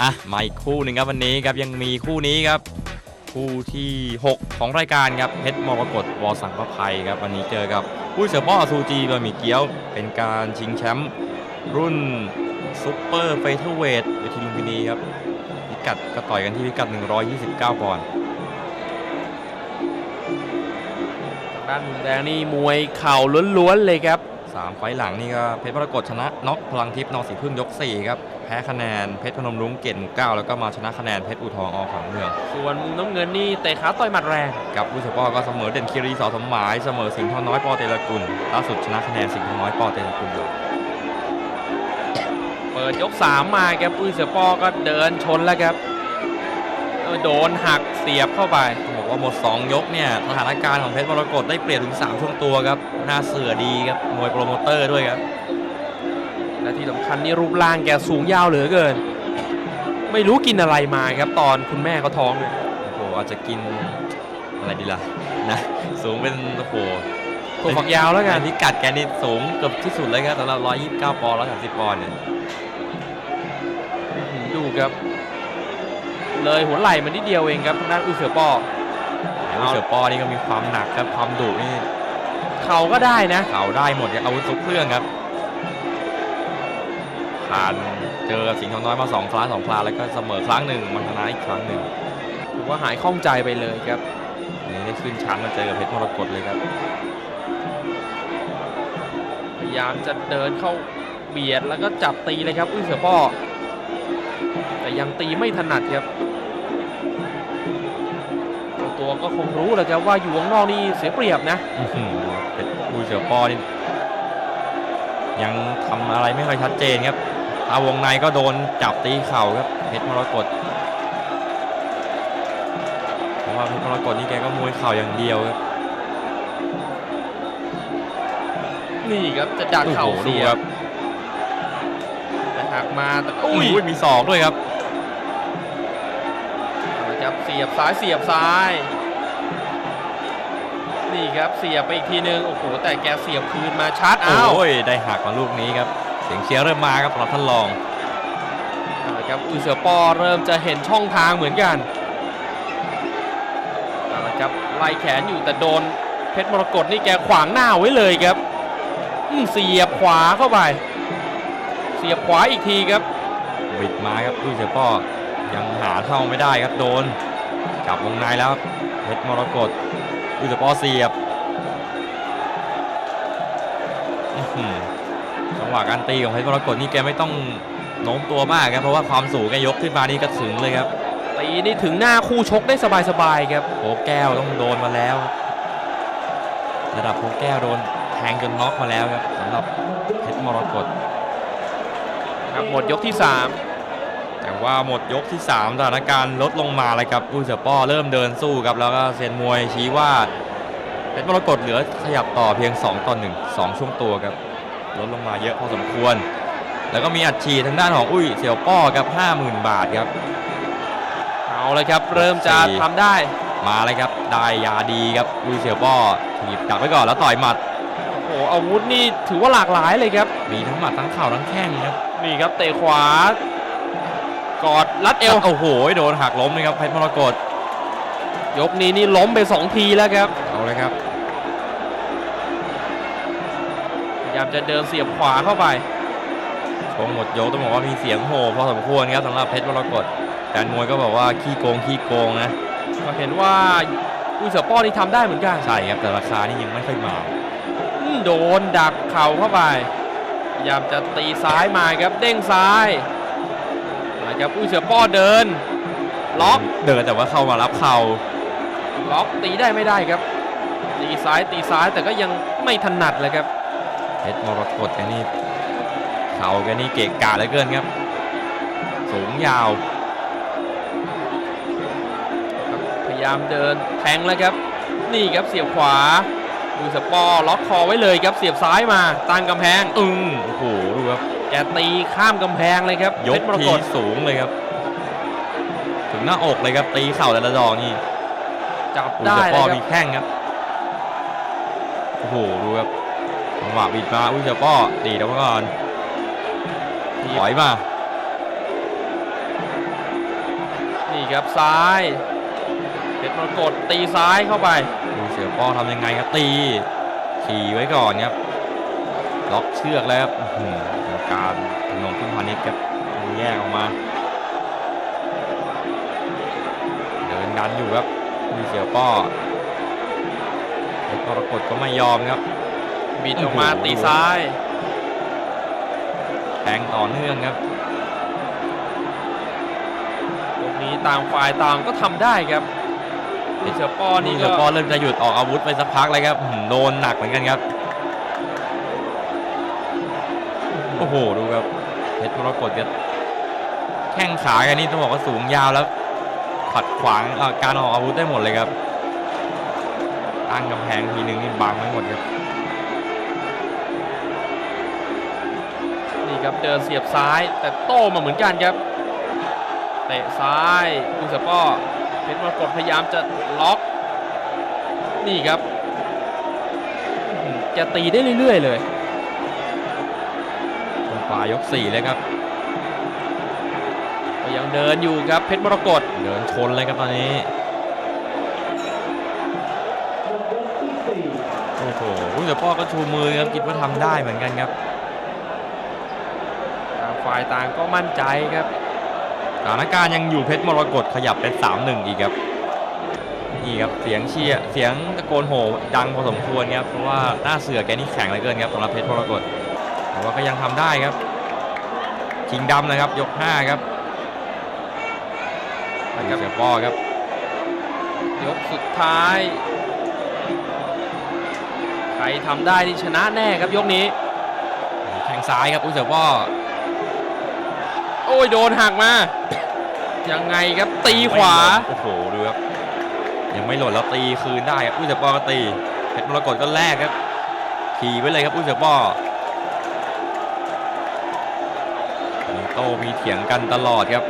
อะมาอีกคู่หนึ่งครับวันนี้ครับยังมีคู่นี้ครับ คู่ที่ 6 ของรายการครับเพชรมรกตวอสังประภัยครับวันนี้เจอกับผู้เสือป้อซูจีบะหมี่เกี๊ยว เป็นการชิงแชมป์รุ่นซุปเปอร์เฟเธอร์เวทเวทีลุมพินีครับพิกัดก็ต่อยกันที่พิกัด 129 ปอนด์ทางด้านมุมแดงนี่มวยเข่าล้วนๆเลยครับสามไฟล์หลังนี่ก็เพชรมรกตชนะน็อกพลังทิพย์นอสีพึ่งยก 4 ครับแพ้คะแนนเพชรพนมรุ้งเกตหมู่เก้าแล้วก็มาชนะคะแนนเพชรอูทองอขวังเมือง ส่วนมุมน้ำเงินนี่เตะขาต่อยหมัดแรงกับผู้เฉพาะก็เสมอเด่นคีรีสอสมหมายเสมอสิงห์ทองน้อยปอเตลกุลล่าสุดชนะคะแนนสิงห์ทองน้อยปอเตลกุลเลยเปิดยก3มาครับอุ้ยเสือป้อก็เดินชนแล้วครับเออโดนหักเสียบเข้าไปต้องบอกว่าหมด 2 ยกเนี่ยสถานการณ์ของเพชรมรกตได้เปรียบถึง 3 ช่วงตัวครับหน้าเสือดีครับมวยโปรโมเตอร์ด้วยครับ และที่สำคัญนี่รูปร่างแกสูงยาวเหลือเกิน ไม่รู้กินอะไรมาครับตอนคุณแม่เขาท้องเนี่ยโอ้โหอาจจะกินอะไรดีล่ะนะสูงเป็นโอ้โหตัวฝักยาวแล้วกันพิกัดแกนี่สูงเกือบที่สุดเลยครับสำหรับ 129 ปอนด์130 ปอนด์เนี่ยดูครับ เลยหัวไหล่มันนิดเดียวเองครับทางด้านอุ้ยเสือป้อผู้เสือปอนี่ก็มีความหนักครับความดุนี่เข่าก็ได้นะเข่าได้หมดครับอาวุธทุกเครื่องครับ ผ่าน เจอสิงห์ทองน้อยมาสองครั้งสองครั้งแล้วก็เสมอครั้งหนึ่งมันชนะอีกครั้งหนึ่งถือว่าหายข้องใจไปเลยครับนนี้ได้ขึ้นชั้นมาเจอกับเพชรมรกตเลยครับ พยายามจะเดินเข้าเบียดแล้วก็จับตีเลยครับอุ้ยเสือป้อแต่ยังตีไม่ถนัดครับตัวก็คงรู้แหละครับว่าอยู่ข้างนอกนี่เสียเปรียบนะอื้อหือเพชรผู้เสือปอนี่ยังทำอะไรไม่ค่อยชัดเจนครับ อาวงในก็โดนจับตีเข่าครับเพชรมรกตเพราะว่าเพชรมรกตนี่แกก็มวยเข่าอย่างเดียวครับนี่ครับจะดักเข่าโอ้โหเสียดูครับบแต่หักมาแต่อุ้อุ้ยยมีศอกด้วยครับเอาละครับเสียบซ้ายเสียบซ้ายนี่ครับเสียบไปอีกทีนึงโอ้โหแต่แกเสียบคืนมาชาร์จอ้าวโอ้ยได้หักมาลูกนี้ครับ เสียงเชียร์เริ่มมาครับสำหรับท่านรองเอาละครับอุยเสือป้อเริ่มจะเห็นช่องทางเหมือนกันเอาละครับไล่แขนอยู่แต่โดนเพชรมรกตนี่แกขวางหน้าไว้เลยครับอืมเสียบขวาเข้าไป เสียบขวาอีกทีครับ บิดมาครับอุ้ยเสือป้อยังหาเท่าไม่ได้ครับโดนจับวงในแล้วครับเพชรมรกตอุ้ยเสือป้อเสียบอื้อหือจังห วะการตีของเพชรมรกตนี่แกไม่ต้องโน้มตัวมากครับเพราะว่าความสูงแกยกขึ้นมานี่ก็ถึงเลยครับตีนี่ถึงหน้าคู่ชกได้สบายๆครับโผแก้วต้องโดนมาแล้ว ระดับโผแก้วโดนแทงจนน็อกมาแล้วครับสำหรับเพชรมรกตครับหมดยกที่แต่ว่าหมดยกที่3สถานการณ์ลดลงมาเลยครับอุ้ยเสือป้อเริ่มเดินสู้ครับแล้วก็เซียนมวยชี้ว่าเพชรมรกตเหลือขยับต่อเพียง 2 ต่อ 1 2 ช่วงตัวครับ ลดลงมาเยอะพอสมควร แล้วก็มีอัดฉีดทางด้านของอุ้ยเสี่ยวป้อครับ50,000 บาทครับ3เอาเลยครับ เริ่มจะสี่ ทำได้ มาเลยครับได้ยาดีครับอุ้ยเสี่ยวป้อถีบดักไว้ก่อนแล้วต่อยหมัด โอ้โหอาวุธนี่ถือว่าหลากหลายเลยครับ มีทั้งหมัดทั้งเข่าทั้งแข้งครับนี่ครับเตะขวา กอดรัดเอว โอ้โหโดนหักล้มเลยครับเพชรมรกตยกนี้นี่ล้มไป2ทีแล้วครับ เอาเลยครับ ยายามจะเดินเสียบขวาเข้าไปชงหมดยกต้องบอกว่ามีเสียงโห่พอสมควรครับสำหรับเพชรมรกตแฟนมวยก็บอกว่าขี้โกงขี้โกงนะก็เห็นว่าอุ้ยเสือป้อนี่ทำได้เหมือนกันใช่ครับแต่ราคานี่ยังไม่ค่อยมาอืมโดนดักเข่าเข้าไปพยายามจะตีซ้ายมาครับเด้งซ้ายนะครับอุ้ยเสือป้อเดิน ล็อกเดินแต่ว่าเข้ามารับเข่าล็อกตีได้ไม่ได้ครับตีซ้ายตีซ้ายแต่ก็ยังไม่ถนัดเลยครับ เพชรมรกตแกนี่เข่าแกนี่เกะกะเหลือเกินครับ สูงยาว พยายามเดินแทงแล้วครับ นี่ครับเสียบขวาดูสปอร์ล็อกคอไว้เลยครับเสียบซ้ายมาตั้งกำแพงอึ้งโอ้โหดูครับแกตีข้ามกำแพงเลยครับยเพกชรมรทีกตสูงเลยครับ ถึงหน้าอกเลยครับตีเข่าแต่ละดอกนี่จับอุ้ยได้เสือเลป้อยคมีรับแข้งครับโอ้โหดูครับ จังหวะบิดมาอุ้ยเสือป้อดีดเอาไว้ก่อนถอยมานี่ครับซ้ายเพชรมรกตตีซ้ายเข้าไปดูเสือป้อทำยังไงครับตีขี่ไว้ก่อนครับล็อกเชือกแล้วครับอื้อหือเป็นการพนงขึ้นพาณิชย์ครับแยกออกมาเดินดันอยู่ครับดูเสือป้อเพชรมรกตก็ไม่ยอมครับ บิดออกมาโอ้โหตีซ้ายแทงต่อเนื่องครับตรงนี้ต่างฝ่ายต่างก็ทำได้ครับไอ้เสือป้อนี่นี่เสืก็อป้อเริ่มจะหยุดออกอาวุธไปสักพักเลยครับอื้อหือโดนหนักเหมือนกันครับโอ้โหดูครับเพชรมรกตครับแข้งขากันนี่ต้องบอกว่าสูงยาวแล้วขัดขวางเอ่อการออกอาวุธได้หมดเลยครับตั้งกำแพงทีนึงนี่บังไม่หมดครับ ครับเดินเสียบซ้ายแต่โต้มาเหมือนกันครับเตะซ้ายดูเสือป้อเพชรมรกตพยายามจะล็อก นี่ครับอื้อหือแกตีได้เรื่อย ๆ เลยตรงปลายกสี่เลยครับก็ยังเดินอยู่ครับเพชรมรกตเดินชนเลยครับตอนนี้โอ้โหเสือป้อก็ชูมือครับคิดว่าทำได้เหมือนกันครับ ฝ่ายต่างก็มั่นใจครับสถานการณ์ยังอยู่เพชรมรกตขยับเป็น3-1อีกครับนี่ครับเสียงเชียร์เสียงตะโกนโห่ดังพอสมควรครับเพราะว่าหน้าเสือแกนี่แข็งเหลือเกินครับสำหรับเพชรมรกตแต่ว่าก็ยังทำได้ครับชิงดำนะครับยก5ครับนะครับเสือป้อครับ ยกสุดท้าย ใครทำได้ที่ชนะแน่ครับยกนี้แข้งซ้ายครับอุ้ยเสือป้อ โอ้ยโดนหักมา ยังไงครับตีขวา โอ้โหดูครับยังไม่หล่นแล้วตีคืนได้ครับอุ้ยเสือป้อก็ตีเพชรมรกตก็แลกครับ ขี่ไว้เลยครับอุ้ยเสือป้อมีโต้มีเถียงกันตลอดครับ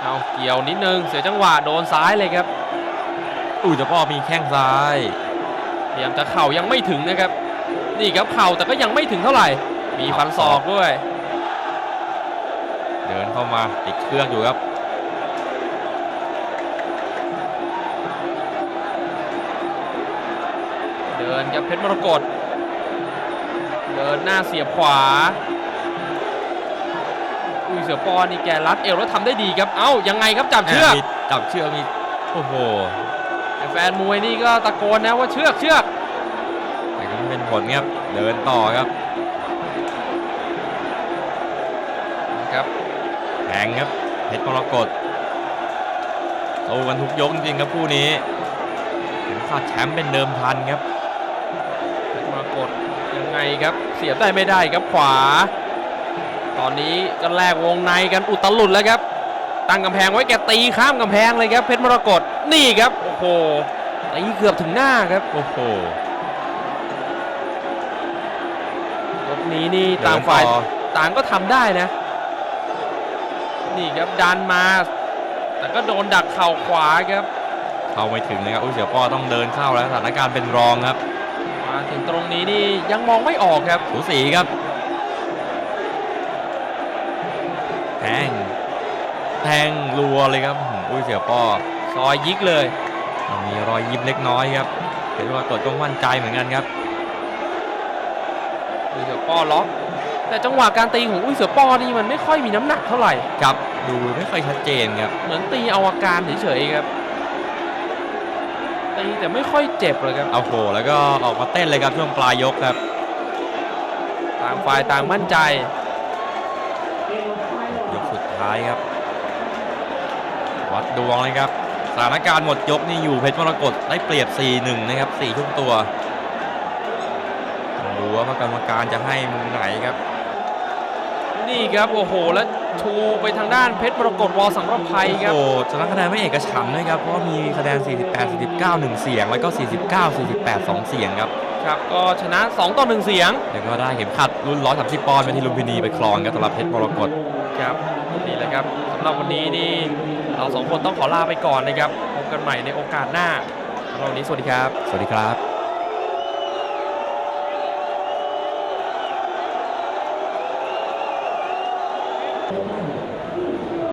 เอาเกี่ยวนิดนึงเสียจังหวะโดนซ้ายเลยครับอุ้ยเสือป้อมีแข้งซ้ายพยายามจะเข่ายังไม่ถึงนะครับ นี่ครับเข่าแต่ก็ยังไม่ถึงเท่าไหร่ มีฟันศอกด้วย เดินเข้ามาติดเครื่องอยู่ครับเดินครับเพชรมรกตเดินหน้าเสียบขวาอุ้ยเสือปอนี่แกรัดเอวแล้วทำได้ดีครับ เอ้ายังไงครับจับเชือกมีจับเชือกมีโอ้โหแฟนมวยนี่ก็ตะโกนนะว่าเชือกเชือกแต่ก็ไม่เป็นผลครับเดินต่อครับครับ แทงครับเพชรมรกตโตกันทุกยกจริงๆครับคู่นี้เข็มขัดแชมป์เป็นเดิมพันครับเพชรมรกตยังไงครับเสียบได้ไม่ได้ครับขวา ตอนนี้ก็แลกวงในกันอุตลุดแล้วครับ ตั้งกำแพงไว้แกตีข้ามกำแพงเลยครับเพชรมรกตนี่ครับโอ้โหตีเกือบถึงหน้าครับโอ้โหยกนี้นี่ต่างฝ่ายเดินต่อต่างก็ทำได้นะ นี่ครับดันมา แต่ก็โดนดักเข่าขวาครับ เข้าไม่ถึงนะครับอุ้ยเสือป้อต้องเดินเข้าแล้วสถานการณ์เป็นรองครับ มาถึงตรงนี้นี่ยังมองไม่ออกครับสูสีครับแทงแทงรัวเลยครับอื้อหืออุ้ยเสือป้อซอยยิกเลย มีรอยยิ้มเล็กน้อยครับเพชรมรกตก็มั่นใจเหมือนกันครับอุ้ยเสือป้อล็อก แต่จังหวะการตีของอุ้ยเสือป้อนี่มันไม่ค่อยมีน้ำหนักเท่าไหร่ครับ ดูไม่ค่อยชัดเจนครับ เหมือนตีเอาอาการเฉยๆครับตีแต่ไม่ค่อยเจ็บเลยครับเอาโหแล้วก็ออกมาเต้นเลยครับช่วงปลายยกครับ ต่างฝ่ายต่างมั่นใจ ยกสุดท้ายครับ วัดดวงเลยครับสถานการณ์หมดยกนี่อยู่เพชรมรกตได้เปรียบ 4-1 นะครับ4ทุกตัวต้องดูว่ากรรมการจะให้มุมไหนครับ นี่ครับโอ้โห แล้วชูไปทางด้านเพชรมรกตวอสังรภัยครับโอ้โหชนะคะแนนไม่เอกฉันท์ด้วยครับเพราะว่ามีคะแนน 48 49 1 เสียง แล้วก็ 49 48 2 เสียงครับครับก็ชนะ 2 ต่อ 1 เสียง แล้วก็ได้เข็มขัดรุ่น 130 ปอนด์ไปที่ลุมพินีไปครองครับสำหรับเพชรมรกตครับนี่แหละครับสำหรับวันนี้นี่เราสองคนต้องขอลาไปก่อนนะครับพบกันใหม่ในโอกาสหน้าสำหรับวันนี้สวัสดีครับ สวัสดีครับ